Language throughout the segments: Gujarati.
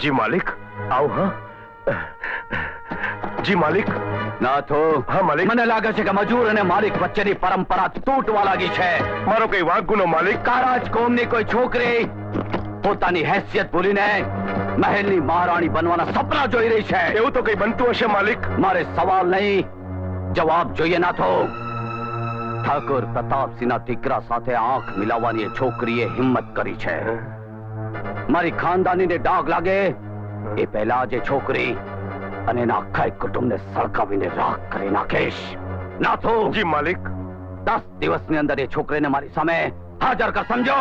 જી માલિક આવો હા. જી માલિક. નાથો હા, માલિક. મને લાગે છે કે મજૂર અને માલિક વચ્ચેની પરંપરા તૂટવા લાગી છે. મારો કઈ વાંક ગુનો માલિક? કારાજ કોમની કોઈ છોકરી પોતાની હેસિયત ભૂલીને મહેલની મહારાણી બનવાના સપના જોઈ રહી છે. એવું તો કઈ બનતું હશે માલિક? મારે સવાલ નહીં જવાબ જોઈએ નાથો. ઠાકોર પ્રતાપસિંહના દીકરા સાથે આંખ મિલાવવાની છોકરીએ હિંમત કરી છે. મારી ખાનદાનીને ડાઘ લાગે એ પહેલા જે છોકરી અને એના આખા કુટુંબને સળગાવીને રાખ કરી નાખીશ. નાથો! જી માલિક. દસ દિવસની અંદર એ છોકરીને મારી સામે હાજર કર સમજો?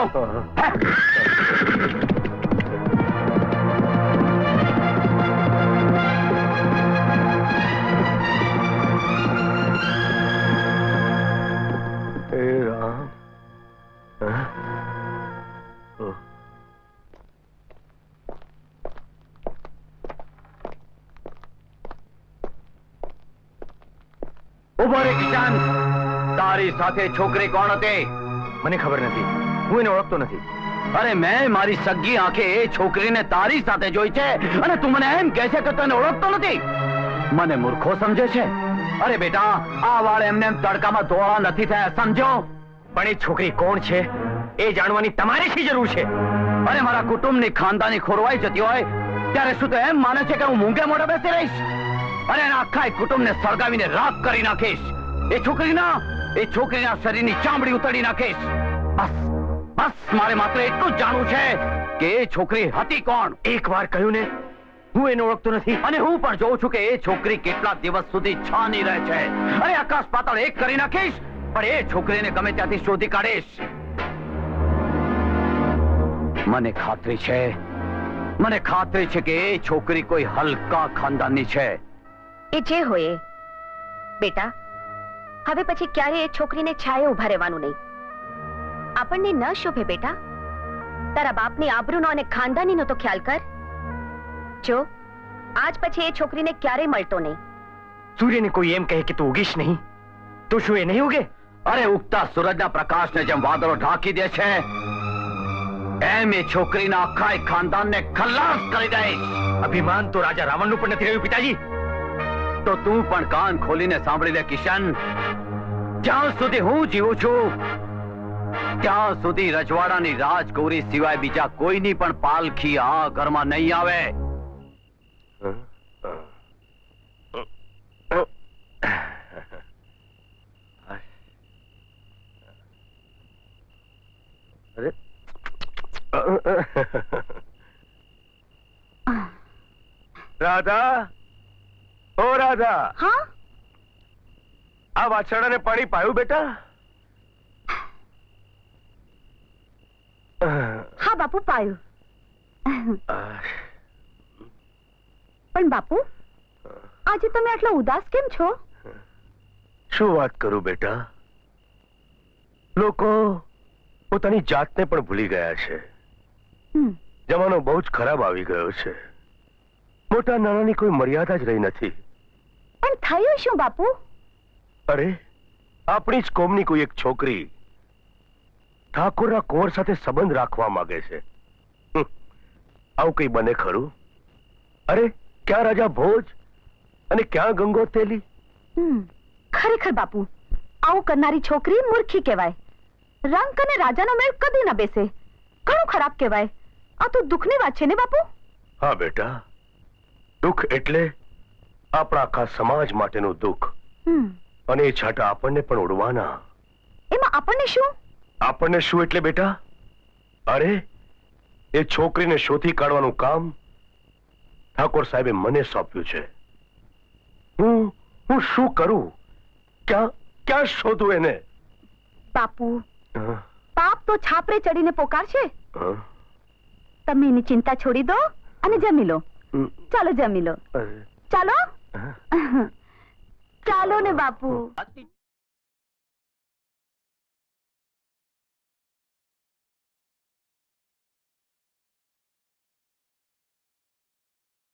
તારી સાથે છોકરી કોણ હતી? મને ખબર નથી. હું ઓળખતો નથી. અરે મેં મારી સગી આંખે છોકરીને તારી સાથે જોઈ છે અને તું મને એમ કહે છે કે તને ઓળખતો નથી. મને મૂર્ખો સમજે છે. અરે બેટા, આ વાળ એમને એમ તડકામાં ધોળા નથી થયા, સમજો? પણ એ છોકરી કોણ છે? એ જાણવાની તમારી શી જરૂર છે? અરે મારા કુટુંબની ખાનદાની ખોરવાઈ જતી હોય, ત્યારે શું તો એમ માને છે કે હું મૂંગે મોઢે બેસી રહીશ? અને એના આખા કુટુંબને સળગાવીને રાખ કરી નાખીશ. એ છોકરીના એ છોકરીના શરીરની ચામડી ઉતારી નાખીશ. બસ બસ મારે માત્ર એટલું જ જાણવું છે કે એ છોકરી હતી કોણ? એકવાર કહ્યું ને હું એને ઓળખતો નથી. અને હું પણ જોઉં છું કે એ છોકરી કેટલા દિવસ સુધી છાની રહે છે. અરે આકાશ પાતાળ એક કરી નાખીશ પણ એ છોકરીને ગમે ત્યાંથી શોધી કાઢીશ. મને ખાતરી છે મને ખાતરી છે કે એ છોકરી કોઈ હલકા ખાનદાનની છે. એ જે હોય એ. બેટા હવે પછી ક્યારે એ છોકરીને છાયે ઊભા રહેવાનું નહીં. આપણને ન શોભે બેટા. તારા બાપની આબરૂનો અને ખાનદાનીનો તો ખ્યાલ કર. જો આજ પછી એ છોકરીને ક્યારેય મળતો નહીં. સૂર્યને કોઈ એમ કહે કે તું ઉગીશ નહીં તો શું એ નહીં ઉગે? અરે ઉગતા સૂરજના પ્રકાશને જેમ વાદળો ઢાંકી દે છે એમ એ છોકરીના આખા ખાનદાનને ખલ્લાસ કરી દઈશ. અભિમાન તો રાજા રાવણનું પણ નથી રહ્યું પિતાજી. તો તું પણ કાન ખોલીને સાંભળી લે કિશન. જ્યાં સુધી હું જીવું છું ત્યાં સુધી રજવાડાની રાજગૌરી સિવાય બીજા કોઈની પણ પાલખી આ ઘરમાં નહીં આવે. રાધા? ઓ રાધા. હા? આ વાછરડાને પાણી પાયું બેટા? હા બાપુ પાયું. પણ બાપુ આજે તમે આટલા ઉદાસ કેમ છો? શું વાત કરું બેટા? લોકો પોતાની જાતને પણ ભૂલી ગયા છે. જમાનો બહુ જ ખરાબ આવી ગયો છે. મોટા નાનાની કોઈ મર્યાદા જ રહી નથી. પણ થયું શું બાપુ? અરે આપણી જ કોમની કોઈ એક છોકરી ઠાકોરના કોર સાથે સંબંધ રાખવા માંગે છે. આવું કઈ બને ખરું? અરે ક્યાં રાજા ભોજ અને ક્યાં ગંગોતેલી ખરેખર બાપુ આવું કરનારી છોકરી મૂર્ખી કહેવાય. રંક અને રાજાનો મેળ કદી ન બેસે. ઘણું ખરાબ કહેવાય. આ તો દુઃખની વાત છે ને બાપુ? હા બેટા. દુઃખ એટલે આપણા આખા સમાજ માટેનું દુઃખ. અને એ છાંટા આપણને પણ ઉડવાના. એમાં આપણને શું? આપણને શું એટલે બેટા? અરે એ છોકરીને શોધી કાઢવાનું કામ ઠાકોર સાહેબે મને સોંપ્યું છે. હું હું શું કરું? ક્યાં ક્યાં શોધું એને? બાપુ પાપ તો છાપરે ચડીને પોકારશે. તમે એની ચિંતા છોડી દો અને જમી લો. ચાલો જમી લો. ચાલો. ચાલો ને બાપુ.